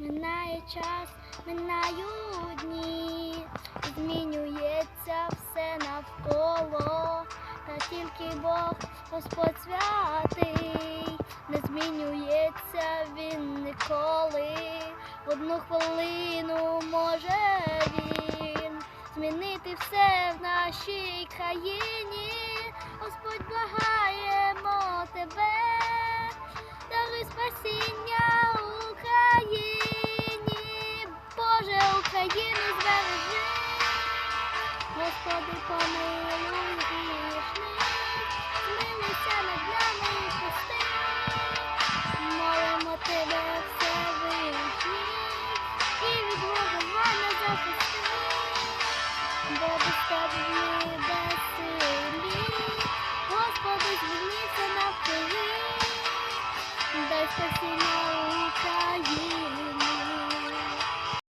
Минає час, минають дні, змінюється все навколо, та тільки Бог Господь святий, не змінюється він ніколи. В одну хвилину може він змінити все в нашій країні. Господь благаємо Україну збережи, Господи помилуй грішних, змилися над нами і пусти, молимо тебе все вишні, і від мене захисти, бо без тебе ми безсилі, Господи, звільнися на пилі, дай спасіння.